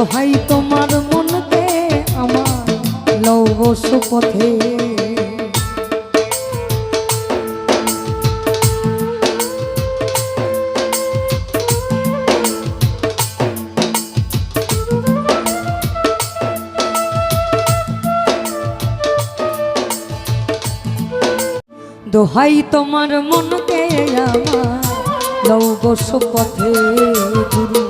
দোহাই তোমার মনকে আমার লৌহ সুপথে। দোহাই তোমার মনকে আমার লৌহ সুপথে গুরু।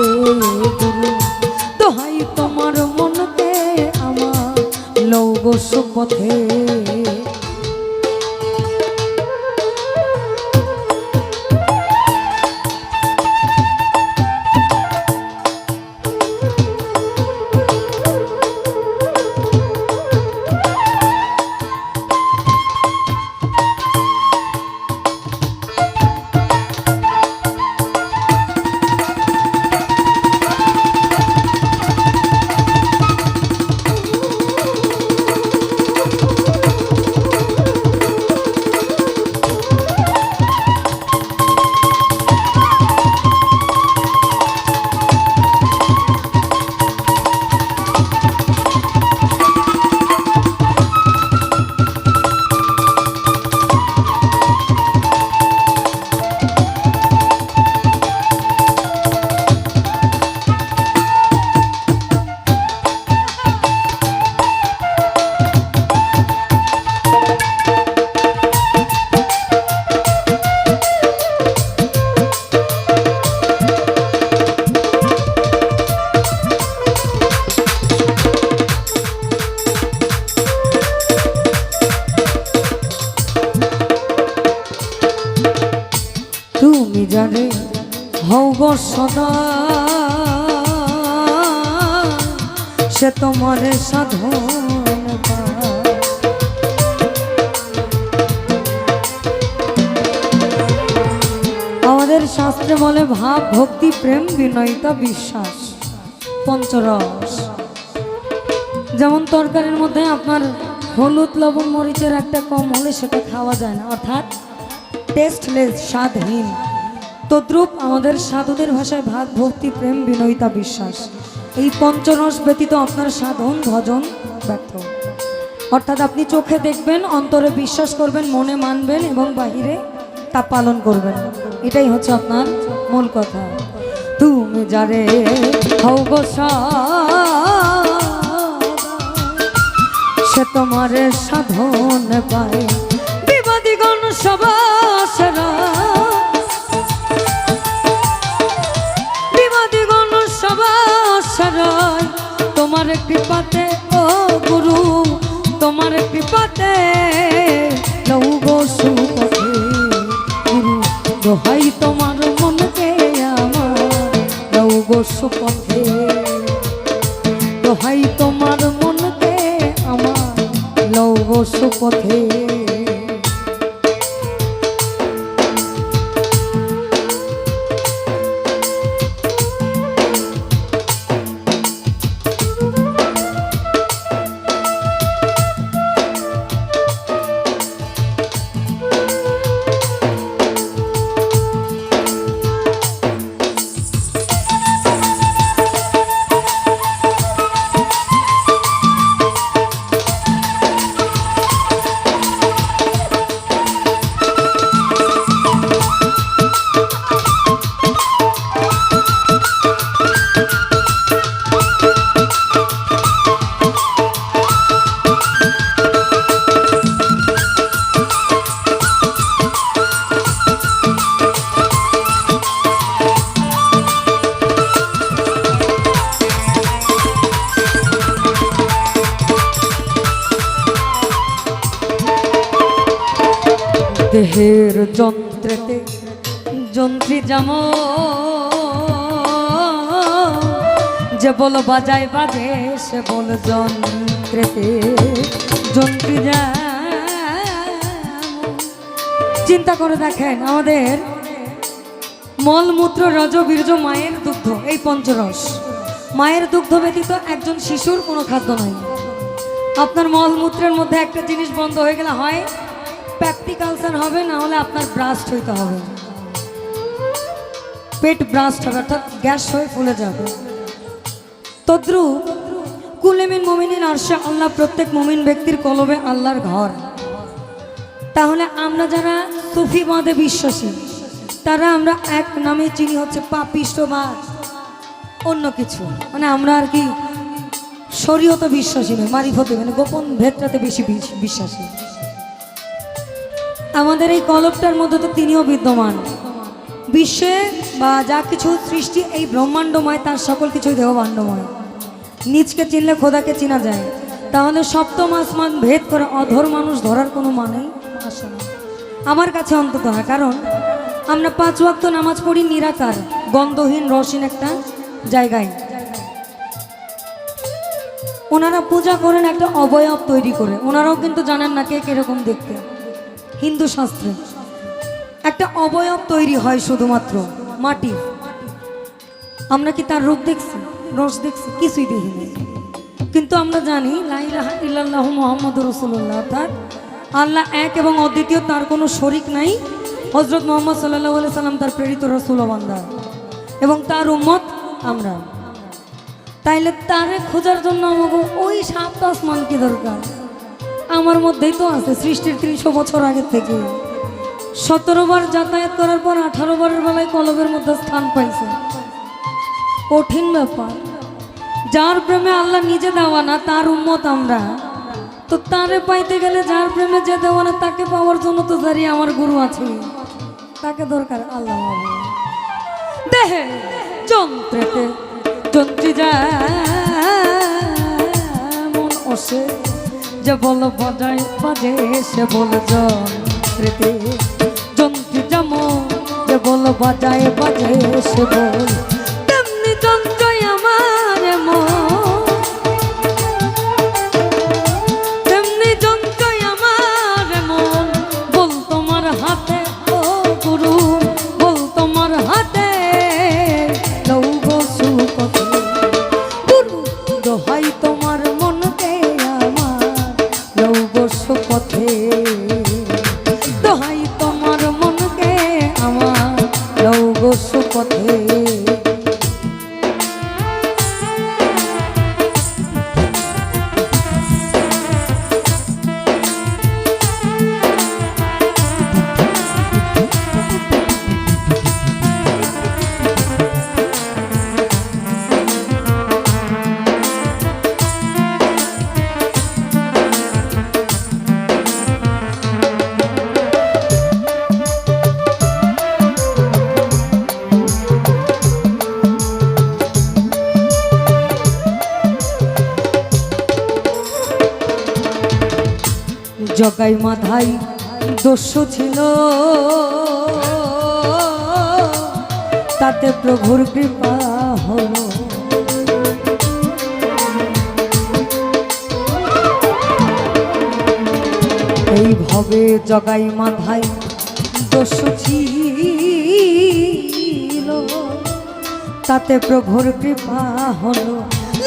লৌহ সদা সে তোমার সাধন আমাদের শাস্ত্রে বলে, ভাব, ভক্তি, প্রেম, বিনয়িতা, বিশ্বাস, পঞ্চরস। যেমন তরকারির মধ্যে আপনার হলুদ, লবণ, মরিচের একটা কম হলে সেটা খাওয়া যায় না। অর্থাৎ টেস্টলেস, স্বাদহীন। তদ্রূপ আমাদের সাধুদের ভাষায় ভাগ, ভক্তি, প্রেম, বিনয়িতা, বিশ্বাস। এই পঞ্চরস ব্যতীত আপনার সাধন, ভজন ব্যর্থ। অর্থাৎ আপনি চোখে দেখবেন, অন্তরে বিশ্বাস করবেন, মনে মানবেন এবং বাহিরে তা পালন করবেন। এটাই হচ্ছে আপনার মূল কথা। তুমি যারে সে তোমার সাধন পায়। বিবাদীগণ সবাসরা তোমার দেহের যন্ত্রেতে যন্ত্রী যেমন যে বলো বাজায় বাজে, সে বল যন্ত্রেতে যন্ত্রী চিন্তা করে দেখেন আমাদের মলমূত্র রজ, বীর্য, মায়ের দুগ্ধ, এই পঞ্চরস। মায়ের দুগ্ধ ব্যতীত একজন শিশুর কোনো খাদ্য নয় আপনার মলমূত্রের মধ্যে একটা জিনিস বন্ধ হয়ে গেলে হয় প্যাপটিকালসার হবে, না হলে আপনার ব্রাস্ট হইতে হবে। পেট ব্রাস্ট হবে, অর্থাৎ গ্যাস হয়ে ফুলে যাবে। তদ্রু কুলেমিন মমিনিন আরশে আল্লাহ প্রত্যেক মমিন ব্যক্তির কলবে আল্লাহর ঘর। তাহলে আমরা যারা সুফিবাদে বিশ্বাসী, তারা আমরা এক নামে চিনি হচ্ছে পাপিষ্ট বা অন্য কিছু। মানে আমরা আর কি শরীয়ত বিশ্বাসী নয় মারিফতে মানে গোপন ভেদটাতে বেশি বিশ্বাসী। আমাদের এই কলবটার মধ্যে তো তিনিও বিদ্যমান। বিশ্বে বা যা কিছু সৃষ্টি এই ব্রহ্মাণ্ডময়, তার সকল কিছুই দেহবাণ্ডময় নিজকে চিনলে খোদাকে চেনা যায়। তাহলে সপ্তম আসমান ভেদ করে অধর মানুষ ধরার কোনো মানেই আসে না। আমার কাছে অন্তত হয়, কারণ আমরা পাঁচ ওয়াক্ত নামাজ পড়ি নিরাকার, গন্ধহীন, রসহীন একটা জায়গায়। ওনারা পূজা করেন একটা অবয়ব তৈরি করে। ওনারাও কিন্তু জানেন না কে কীরকম দেখতে। হিন্দু শাস্ত্রে। একটা অবয়ব তৈরি হয় শুধুমাত্র মাটি। আমরা কি তার রূপ দেখছি, রস দেখছি? কিছুই দেখিনি। কিন্তু আমরা জানি লাইলাহা ইল্লাল্লাহু মোহাম্মদ রসুল্লাহ অর্থাৎ আল্লাহ এক এবং অদ্বিতীয়, তার কোনো শরিক নাই। হজরত মোহাম্মদ সাল্লাহ সাল্লাম তার প্রেরিত রসুল বান্দা। এবং তার উম্মত আমরা। তাইলে তারে খোঁজার জন্য আমাকে ওই সাত আসমান কি দরকার? আমার মধ্যেই তো আছে সৃষ্টির তিনশো বছর আগের থেকে। সতেরো বার যাতায়াত করার পর আঠারো বারের বেলায় কলবের মধ্যে স্থান পাইছে। কঠিন ব্যাপার। যার প্রেমে আল্লাহ নিজে দেওয়া না, তার উম্মত আমরা। তো তারে পাইতে গেলে যার প্রেমে যে দেওয়া না, তাকে পাওয়ার জন্য তো দাঁড়িয়ে আমার গুরু আছে। তাকে দরকার আল্লাহ। দেহে যন্ত্রেতে যন্ত্রী মন অসে। যে বল বাজায় বাজে সে বল যন্ত্রেতে। যন্ত্রী যেমন যে বল বাজায় বাজে সে বল জগাই মাথায় দস্যু ছিল। তাতে প্রভুর কৃপা হলো। এইভাবে জগাই মাথায় দস্যু ছিল। তাতে প্রভুর কৃপা হলো।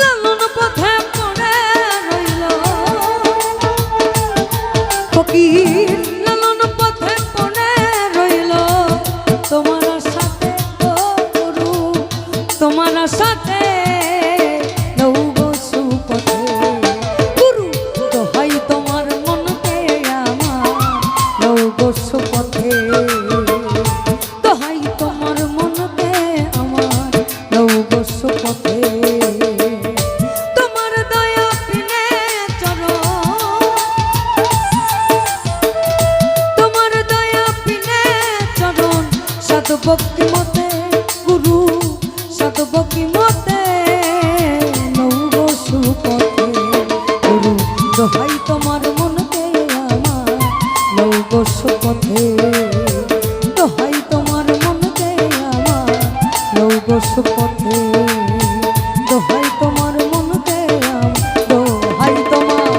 লালন পথে তোমার সাথে সাধু ভক্তি মতে গুরু সাধু ভক্তি মতে নৌব সুপথে গুরু, দোহাই তোমার মনকে আমার নৌব সুপথে দোহাই তোমার মনকে আমার নৌব সুপথে দোহাই তোমার মনকে দোহাই তোমার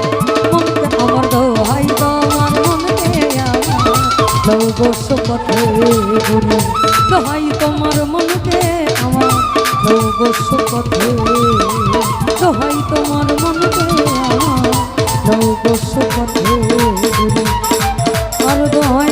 মনকে আমার, দোহাই তোমার মনকে আমার নৌব পথে ঘুরে আর